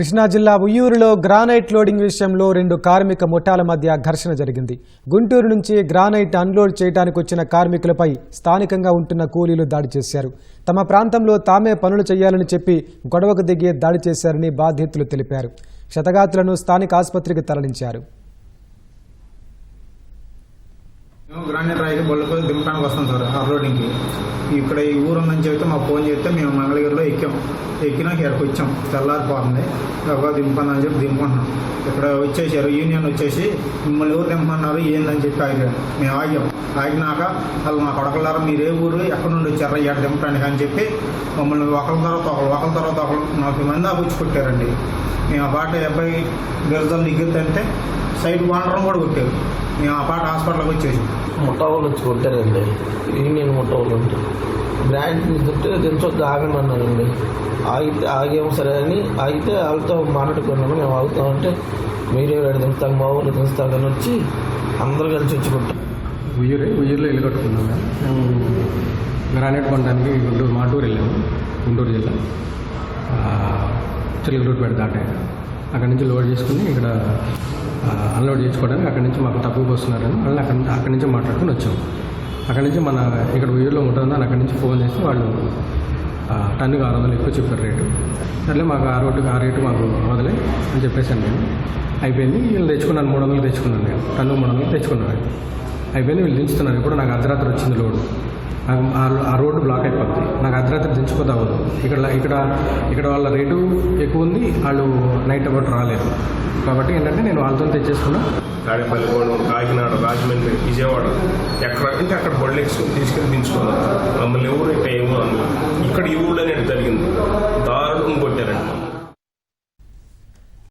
కృష్ణా జిల్లా ఉయ్యూరులో granite loading విషయంలో రెండు కార్మిక ముఠాల మధ్య ఘర్షణ జరిగింది. గుంటూరు నుంచి గ్రానైట్ అన్లోడ్ చేయడానికి వచ్చిన కార్మికులపై స్థానికంగా ఉంటున్న కూలీలు దాడి చేశారు. తమ ప్రాంతంలో తామే పనులు చేయాలని చెప్పి గొడవకు దిగి దాడి చేశారని బాధితులు తెలిపారు. క్షతగాతులను స్థానిక ఆసుపత్రికి తరలించారు. మేము గ్రానైట్ రాయికి బొల్లతో దింపడానికి వస్తాం సార్ అప్లోడింగ్కి ఇక్కడ ఈ ఊరు ఉందని చెప్తే మాకు ఫోన్ చేస్తే మేము మంగళగిరిలో ఎక్కాం. ఎక్కినాక ఇక్కడికి వచ్చాం తెల్లారిపోతుంది. ఒక దింపని అని చెప్పి దింపుకుంటున్నాం ఇక్కడ వచ్చేసారు యూనియన్ వచ్చేసి మిమ్మల్ని ఎవరు దింపన్నారు ఏందని చెప్పి ఆగారు. మేము ఆగాం. ఆగినాక వాళ్ళు మా కొడకలారా మీరు ఏ ఊరు ఎక్కడి నుండి వచ్చారు ఇక్కడ దింపడానికి అని చెప్పి మమ్మల్ని ఒకరి తర్వాత ఒకరు ఒకరి తర్వాత ఒకరు నలభై మంది దాకా కొట్టారండి మేము ఆ పాట అబ్బాయి గిరిజలు నిగ్గుతుంటే సైడ్ వాడడం కూడా కొట్టారు. మేము ఆ పాట హాస్పిటల్కి వచ్చేసాం. ముఠావులు వచ్చి కొట్టారండి యూనియన్ ముఠావులు ఉంటే బ్రాండ్ తీసుకుంటే దించొద్దు ఆగమన్నారండి ఆగితే ఆగేమో సరే అని ఆగితే వాళ్ళతో మాట్లాడుకున్నాము. మేము ఆగుతామంటే మీరే వేడి దింపుతాం మా ఊళ్ళు దించుతామని వచ్చి అందరూ కలిసి వచ్చి కొట్టాం ఉయ్యూరే ఉయ్యూరులో ఇల్లు కట్టుకున్నాం మేము. మేము గ్రానైట్ కొనడానికి గుంటూరు మాటూరు వెళ్ళాము గుంటూరు జిల్లా. చిలకలూరుపేట దాటే అక్కడ నుంచి లోడ్ చేసుకుని ఇక్కడ అన్లోడ్ చేసుకోవడానికి అక్కడ నుంచి మాకు తక్కువకి వస్తున్నారని మళ్ళీ అక్కడ నుంచి అక్కడి నుంచి మాట్లాడుకుని వచ్చాం. అక్కడ నుంచి మన ఇక్కడ ఊరిలో ఉంటుందని అక్కడి నుంచి ఫోన్ చేస్తే వాళ్ళు టన్నుకు ఆరు వందలు ఎక్కువ చెప్పారు రేటు. సర్లే మాకు ఆ రోడ్డుకి ఆ రేటు మాకు వదిలే అని చెప్పేసాను నేను. అయిపోయింది వీళ్ళు తెచ్చుకున్నాను మూడు వందలు తెచ్చుకున్నాను నేను. టన్ను మూడు వందలు తెచ్చుకున్నాను. అయిపోయింది వీళ్ళు దించుతున్నారు. ఇప్పుడు నాకు అర్ధరాత్రి వచ్చింది లోడు. నాకు ఆ- ఆ రోడ్డు బ్లాక్ అయిపోద్ది. నాకు అర్ధరాత్రి దించుకోదా అవ్వదు ఇక్కడ ఇక్కడ ఇక్కడ వాళ్ళ రేటు ఎక్కువ ఉంది వాళ్ళు నైట్ అబౌట్ రాలేదు కాబట్టి ఏంటంటే నేను వాళ్ళతో తెచ్చేసుకున్నా. తాడేపల్లి గోడౌన్ కాకినాడ రాజమండ్రి విజయవాడ ఎక్కడ అంటే అక్కడ బళ్ళు తీసుకెళ్ళి దించుకున్నాను. మమ్మల్ని ఎవరు ఇక్కడ ఏమో అన్నారు. ఇక్కడ ఈ ఊళ్ళో నేను జరిగింది.